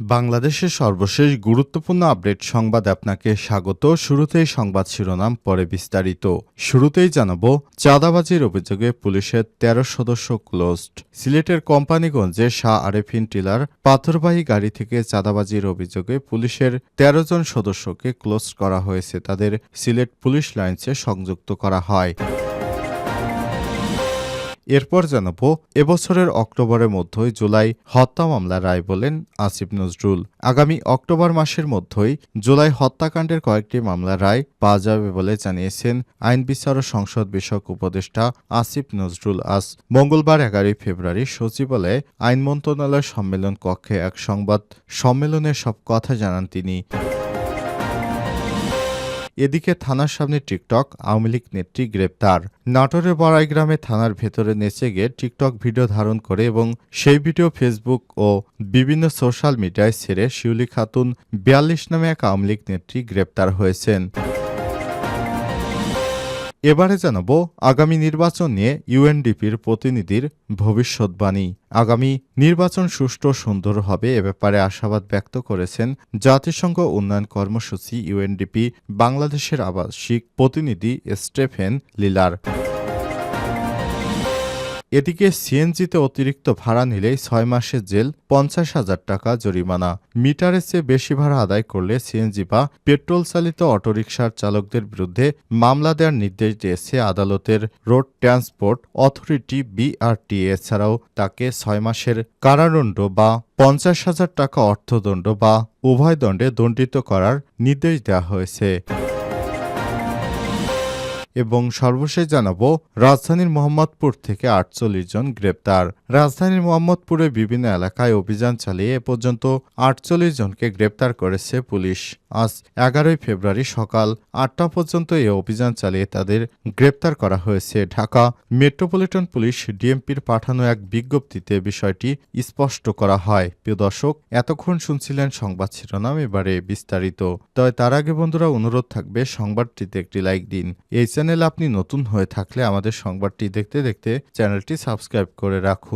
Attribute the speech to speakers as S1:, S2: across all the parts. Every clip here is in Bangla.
S1: বাংলাদেশের সর্বশেষ গুরুত্বপূর্ণ আপডেট সংবাদ আপনাকে স্বাগত। শুরুতেই সংবাদ শিরোনাম, পরে বিস্তারিত। শুরুতেই জানাব, চাঁদাবাজির অভিযোগে পুলিশের তেরো সদস্য ক্লোজড। সিলেটের কোম্পানিগঞ্জে শাহ আরেফিন টিলার পাথরবাহী গাড়ি থেকে চাঁদাবাজির অভিযোগে পুলিশের তেরো জন সদস্যকে ক্লোজ করা হয়েছে। তাদের সিলেট পুলিশ লাইন্সে সংযুক্ত করা হয়। এরপর জানাব, এবছরের অক্টোবরের মধ্যেই জুলাই হত্যা মামলা রায় বলেন আসিফ নজরুল। আগামী অক্টোবর মাসের মধ্যেই জুলাই হত্যাকাণ্ডের কয়েকটি মামলা রায় পাওয়া যাবে বলে জানিয়েছেন আইন বিচার ও সংসদ বিষয়ক উপদেষ্টা আসিফ নজরুল আজ। মঙ্গলবার এগারোই ফেব্রুয়ারি সচিবালয়ে আইন মন্ত্রণালয় সম্মেলন কক্ষে এক সংবাদ সম্মেলনে সব কথা জানান তিনি। এদিকে থানার সামনে টিকটক, আওয়ামী লীগ নেত্রী গ্রেপ্তার। নাটোরের বড়াই গ্রামে থানার ভেতরে নেচে গিয়ে টিকটক ভিডিও ধারণ করে এবং সেই ভিডিও ফেসবুক ও বিভিন্ন সোশ্যাল মিডিয়ায় ছেড়ে শিউলি খাতুন বিয়াল্লিশ নামে এক আওয়ামী লীগ নেত্রী গ্রেপ্তার হয়েছেন। এবারে জানাব আগামী নির্বাচন নিয়ে ইউএনডিপির প্রতিনিধির ভবিষ্যৎবাণী। আগামী নির্বাচন সুষ্ঠু সুন্দর হবে এ ব্যাপারে আশাবাদ ব্যক্ত করেছেন জাতিসংঘ উন্নয়ন কর্মসূচি ইউএনডিপি বাংলাদেশের আবাসিক প্রতিনিধি স্টেফেন লিলার। এদিকে সিএনজিতে অতিরিক্ত ভাড়া নিলেই ছয় মাসের জেল পঞ্চাশ হাজার টাকা জরিমানা। মিটারের চেয়ে বেশি ভাড়া আদায় করলে সিএনজি বা পেট্রোল চালিত অটোরিকশার চালকদের বিরুদ্ধে মামলা দেওয়ার নির্দেশ দিয়েছে আদালতের রোড ট্রান্সপোর্ট অথরিটি বিআরটি এছাড়াও তাকে ছয় মাসের কারাদণ্ড বা পঞ্চাশ হাজার টাকা অর্থদণ্ড বা উভয় দণ্ডে দণ্ডিত করার নির্দেশ দেওয়া হয়েছে। এবং সর্বশেষ জানাব রাজধানীর মোহাম্মদপুর থেকে আটচল্লিশ জন গ্রেপ্তার। রাজধানীর মোহাম্মদপুরে বিভিন্ন এলাকায় অভিযান চালিয়ে এ পর্যন্ত আটচল্লিশ জনকে গ্রেপ্তার করেছে পুলিশ। আজ এগারোই ফেব্রুয়ারি সকাল আটটা পর্যন্ত এই অভিযান চালিয়ে তাদের গ্রেপ্তার করা হয়েছে। ঢাকা মেট্রোপলিটন পুলিশ ডিএমপির পাঠানো এক বিজ্ঞপ্তিতে বিষয়টি স্পষ্ট করা হয়। প্রিয় দর্শক, এতক্ষণ শুনছিলেন সংবাদ শিরোনাম, এবারে বিস্তারিত। তবে তার আগে বন্ধুরা, অনুরোধ থাকবে সংবাদটিতে একটি লাইক দিন। এই চ্যানেল আপনি নতুন হয়ে থাকলে আমাদের সংবাদটি দেখতে দেখতে চ্যানেলটি সাবস্ক্রাইব করে রাখুন।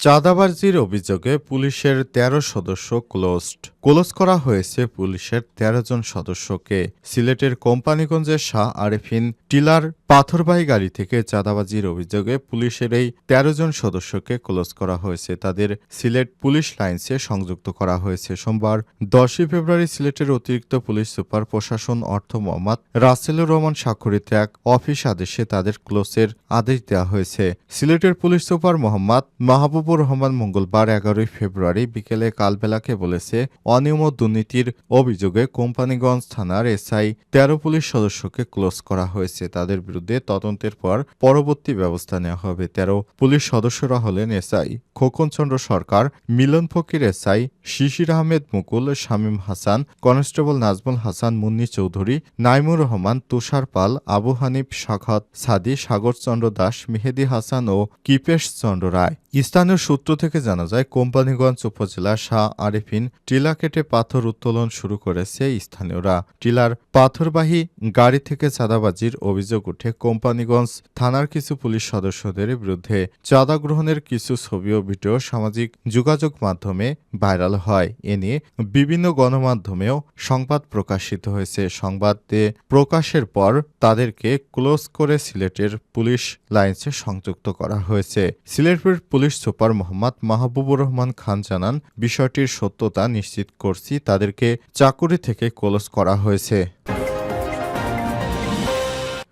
S1: চাঁদাবাজির অভিযোগে পুলিশের ১৩ সদস্য ক্লোজড। ক্লোজ করা হয়েছে পুলিশের ১৩ জন সদস্যকে। সিলেটের কোম্পানিগঞ্জের শাহ আরেফিন টিলার পাথরবাহী গাড়ি থেকে চাঁদাবাজির অভিযোগে পুলিশের এই ১৩ জন সদস্যকে ক্লোজ করা হয়েছে। তাদের সিলেট পুলিশ লাইন্সে সংযুক্ত করা হয়েছে। সোমবার দশই ফেব্রুয়ারি সিলেটের অতিরিক্ত পুলিশ সুপার প্রশাসন অর্থ মোহাম্মদ রাসেলুর রহমান স্বাক্ষরিত এক অফিস আদেশে তাদের ক্লোজের আদেশ দেওয়া হয়েছে। সিলেটের পুলিশ সুপার মোহাম্মদ মাহবুবুর রহমান মঙ্গলবার এগারোই ফেব্রুয়ারি বিকেলে কালবেলাকে বলেছে, অনিয়ম দুর্নীতির অভিযোগে কোম্পানিগঞ্জ থানার এসআই তেরো পুলিশ সদস্যকে ক্লোজ করা হয়েছে। তাদের বিরুদ্ধে তদন্তের পর পরবর্তী ব্যবস্থা নেওয়া হবে। তেরো, পুলিশ সদস্যরা হলেন SI Khokonchandra Sarkar, Milon Fakir SI Shishir Ahmed Mukul, Shamim Hasan, constable Nazmul Hasan, Munni Chowdhury, Naimur Rahman, Tushar Pal, Abu Hanif, Shakhat Sadi, Sagarchandra Das, Mehedi Hasan ও কিপেশ চন্দ্র রায়। স্থানীয় সূত্র থেকে জানা যায়, কোম্পানিগঞ্জ উপজেলা শাহ আরিফিন টিলা কেটে পাথর উত্তোলন শুরু করেছে স্থানীয়রা। টিলার পাথরবাহী গাড়ি থেকে চাঁদাবাজির অভিযোগ উঠে কোম্পানিগঞ্জ থানার কিছু পুলিশ সদস্যদের বিরুদ্ধে। চাঁদা গ্রহণের কিছু ছবি ও ভিডিও সামাজিক যোগাযোগ মাধ্যমে ভাইরাল হয়। এ নিয়ে বিভিন্ন গণমাধ্যমেও সংবাদ প্রকাশিত হয়েছে। সংবাদে প্রকাশের পর তাদেরকে ক্লোজ করে সিলেটের পুলিশ লাইন্সে সংযুক্ত করা হয়েছে। সিলেটের পুলিশ সুপার মোহাম্মদ মাহবুবুর রহমান খান জানান, বিষয়টির সত্যতা নিশ্চিত করছি, তাদেরকে চাকুরি থেকে কোলস করা হয়েছে।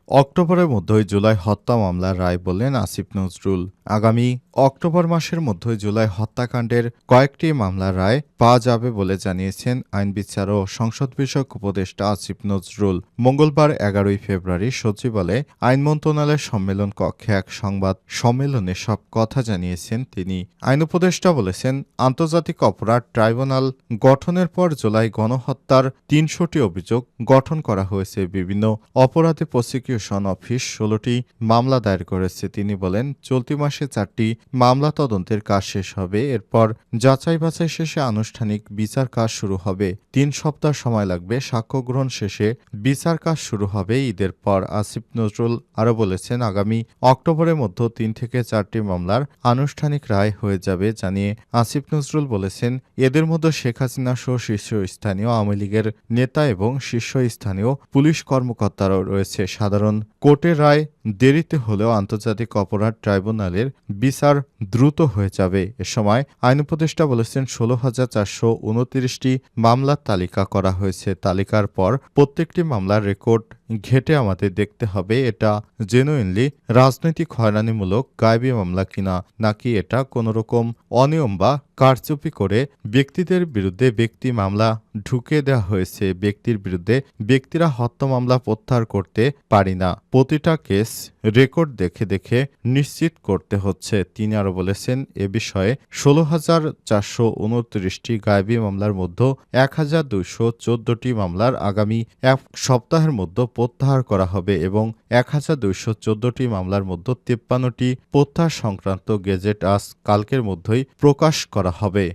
S1: অক্টোবরের মধ্যেই জুলাই হত্যা মামলার রায় বললেন আসিফ নজরুল। আগামী অক্টোবর মাসের মধ্যেই জুলাই হত্যাকাণ্ডের কয়েকটি মামলার রায় পাওয়া যাবে বলে জানিয়েছেন আইন বিচার ও সংসদ বিষয়ক উপদেষ্টা আসিফ নজরুল। মঙ্গলবার এগারোই ফেব্রুয়ারি সচিবালয়ে আইন মন্ত্রণালয়ের সম্মেলন কক্ষে এক সংবাদ সম্মেলনে সব কথা জানিয়েছেন তিনি। আইন উপদেষ্টা বলেছেন, আন্তর্জাতিক অপরাধ ট্রাইব্যুনাল গঠনের পর জুলাই গণহত্যার তিনশোটি অভিযোগ গঠন করা হয়েছে। বিভিন্ন অপরাধে প্রসিকিউশন অফিস ষোলোটি মামলা দায়ের করেছে। তিনি বলেন, চলতি মাসে চারটি মামলা তদন্তের কাজ শেষ হবে। এরপর যাচাই বাছাই শেষে আনুষ্ঠানিক বিচার কাজ শুরু হবে। তিন সপ্তাহ সময় লাগবে। সাক্ষ্য গ্রহণ শেষে বিচার কাজ শুরু হবে ঈদের পর। আসিফ নজরুল আরও বলেছেন, আগামী অক্টোবরের মধ্যে তিন থেকে চারটি মামলার আনুষ্ঠানিক রায় হয়ে যাবে জানিয়ে আসিফ নজরুল বলেছেন, এদের মধ্যে শেখ হাসিনা সহ শীর্ষস্থানীয় আওয়ামী লীগের নেতা এবং শীর্ষস্থানীয় পুলিশ কর্মকর্তারাও রয়েছে। সাধারণ কোর্টের রায় দেরিতে হলেও আন্তর্জাতিক অপরাধ ট্রাইব্যুনালের বিচার দ্রুত হয়ে যাবে। এ সময় আইন উপদেষ্টা বলেছেন, ষোলো হাজার চারশো উনত্রিশটি মামলার তালিকা করা হয়েছে। তালিকার পর প্রত্যেকটি মামলার রেকর্ড ঘেটে আমাদের দেখতে হবে, এটা জেনুইনলি রাজনৈতিক হয়রানিমূলক গায়েবী মামলা কিনা, নাকি এটা কোনোরকম অনিয়ম বা কারচুপি করে ব্যক্তিদের বিরুদ্ধে ব্যক্তি মামলা ঢুকে দেওয়া হয়েছে। ব্যক্তির বিরুদ্ধে ব্যক্তিরা হত্যা মামলা প্রত্যাহার করতে পারি না। প্রতিটা কেস রেকর্ড দেখে দেখে নিশ্চিত করতে হচ্ছে। তিনি আরও বলেছেন, এ বিষয়ে ষোলো হাজার চারশো উনত্রিশটি গায়েবী মামলার মধ্যে এক হাজার দুইশো চোদ্দটি মামলার আগামী এক সপ্তাহের মধ্যে প্রত্যাহার করা হবে এবং এক হাজার দুইশো চোদ্দটি মামলার মধ্যে তিপ্পান্নটি প্রত্যাহার সংক্রান্ত গেজেট আজ কালকের মধ্যেই প্রকাশ করা হবে।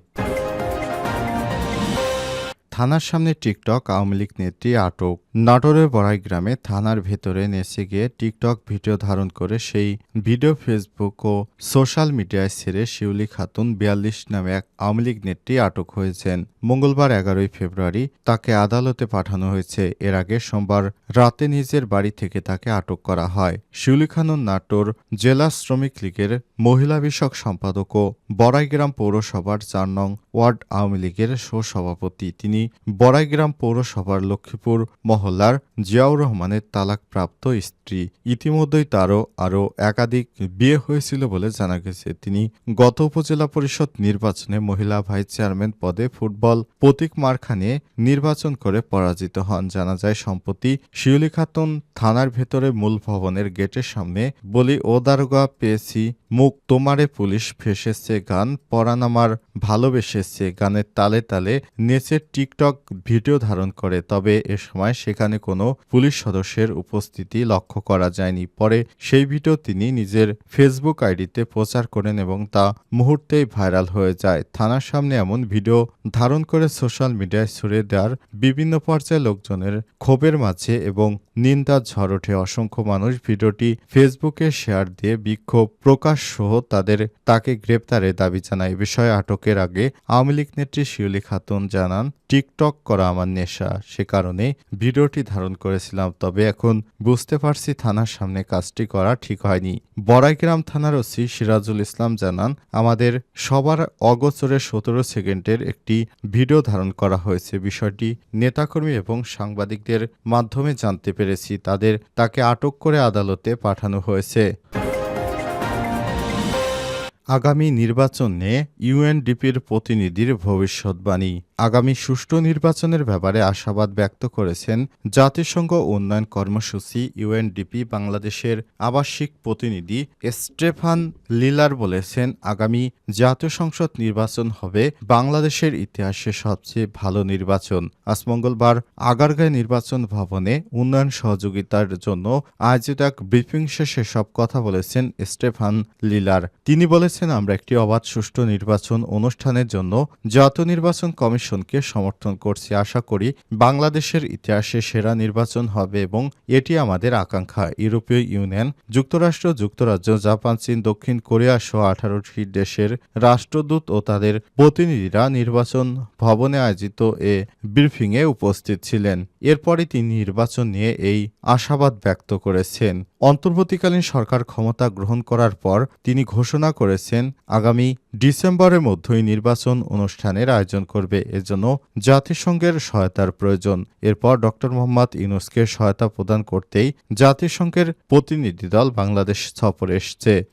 S1: থানার সামনে টিকটক আওয়ামী লীগ নেত্রী আটক। নাটোরের বড়াই গ্রামে থানার ভেতরে নেচে গিয়ে টিকটক ভিডিও ধারণ করে সেই ভিডিও ফেসবুক ও সোশ্যাল মিডিয়ায় ছেড়ে শিউলি খাতুন বিয়াল্লিশ নামে এক আওয়ামী লীগ নেত্রী আটক হয়েছেন। মঙ্গলবার এগারোই ফেব্রুয়ারি তাকে আদালতে পাঠানো হয়েছে। এর আগে সোমবার রাতে নিজের বাড়ি থেকে তাকে আটক করা হয়। শিউলি খানুন নাটোর জেলা শ্রমিক লীগের মহিলা বিষয়ক সম্পাদক ও বড়াইগ্রাম পৌরসভার চার নং ওয়ার্ড আওয়ামী লীগের সভাপতি তিনি বড়াইগ্রাম পৌরসভার লক্ষ্মীপুর মহল্লার জিয়াউর রহমানের তালাকপ্রাপ্ত স্ত্রী। ইতিমধ্যেই তারও আরও একাধিক বিয়ে হয়েছিল বলে জানা গেছে। তিনি গত উপজেলা পরিষদ নির্বাচনে মহিলা ভাইস চেয়ারম্যান পদে ফুটবল প্রতীক মার্খা নিয়ে নির্বাচন করে পরাজিত হন। জানা যায়, সম্প্রতি শিউলি খাতুন থানার ভেতরে মূল ভবনের গেটের সামনে বলি ও দারোগা পেয়েছি মুখ তোমারে পুলিশ ফেসেছে গান পরান আমার ভালোবেসেছে গানের তালে তালে নেচের টিকটক ভিডিও ধারণ করে, তবে এ সময় সেখানে কোনো পুলিশ সদস্যের উপস্থিতি লক্ষ্য করা যায়নি। পরে সেই ভিডিও তিনি নিজের ফেসবুক আইডিতে প্রচার করেন এবং তা মুহূর্তেই ভাইরাল হয়ে যায়। থানার সামনে এমন ভিডিও ধারণ করে সোশ্যাল মিডিয়ায় ছড়িয়ে দেওয়ার বিভিন্ন পর্যায়ে লোকজনের ক্ষোভের মাঝে এবং নিন্দার ঝড় ওঠে। অসংখ্য মানুষ ভিডিওটি ফেসবুকে শেয়ার দিয়ে বিক্ষোভ প্রকাশ সহ তাদের, তাকে গ্রেপ্তারের দাবি জানায়। এ বিষয়ে আটকের আগে আওয়ামী লীগ নেত্রী শিউলি খাতুন জানান, টিকটক করা আমার নেশা। সে কারণে ভিডিওটি ধারণ করেছিলাম, তবে এখন বুঝতে পারছি থানার সামনে কাজটি করা ঠিক হয়নি। বড়াইগ্রাম থানার ওসি সিরাজুল ইসলাম জানান, আমাদের সবার অগোচরে সতেরো সেকেন্ডের একটি ভিডিও ধারণ করা হয়েছে। বিষয়টি নেতাকর্মী এবং সাংবাদিকদের মাধ্যমে জানতে পেরেছি। তাদের, তাকে আটক করে আদালতে পাঠানো হয়েছে। আগামী নির্বাচনে ইউএনডিপির প্রতিনিধির ভবিষ্যৎবাণী। আগামী সুষ্ঠু নির্বাচনের ব্যাপারে আশাবাদ ব্যক্ত করেছেন জাতিসংঘ উন্নয়ন কর্মসূচি ইউএনডিপি বাংলাদেশের আবাসিক প্রতিনিধি স্টেফান লিলার বলেছেন, আগামী জাতীয় সংসদ নির্বাচন হবে বাংলাদেশের ইতিহাসে সবচেয়ে ভালো নির্বাচন। আজ মঙ্গলবার আগারগাঁয় নির্বাচন ভবনে উন্নয়ন সহযোগিতার জন্য আয়োজিত এক ব্রিফিং শেষে সব কথা বলেছেন স্টেফান লিলার। তিনি বলেছেন আমরা একটি অবাধ সুষ্ঠু নির্বাচন অনুষ্ঠানের জন্য জাতীয় নির্বাচন কমিশনকে সমর্থন করছি। আশা করি বাংলাদেশের ইতিহাসে সেরা নির্বাচন হবে এবং এটি আমাদের আকাঙ্ক্ষা। ইউরোপীয় ইউনিয়ন, যুক্তরাষ্ট্র, যুক্তরাজ্য, জাপান, চীন, দক্ষিণ কোরিয়া সহ আঠারোটি দেশের রাষ্ট্রদূত ও তাদের প্রতিনিধিরা নির্বাচন ভবনে আয়োজিত এ ব্রিফিংয়ে উপস্থিত ছিলেন। এরপরে তিনি নির্বাচন নিয়ে এই আশাবাদ ব্যক্ত করেছেন। অন্তর্বর্তীকালীন সরকার ক্ষমতা গ্রহণ করার পর তিনি ঘোষণা করেছেন, আগামী ডিসেম্বরের মধ্যেই নির্বাচন অনুষ্ঠানের আয়োজন করবে। এজন্য জাতিসংঘের সহায়তার প্রয়োজন। এরপর ড. মোহাম্মদ ইউনুসকে সহায়তা প্রদান করতেই জাতিসংঘের প্রতিনিধি দল বাংলাদেশ সফরে এসছে।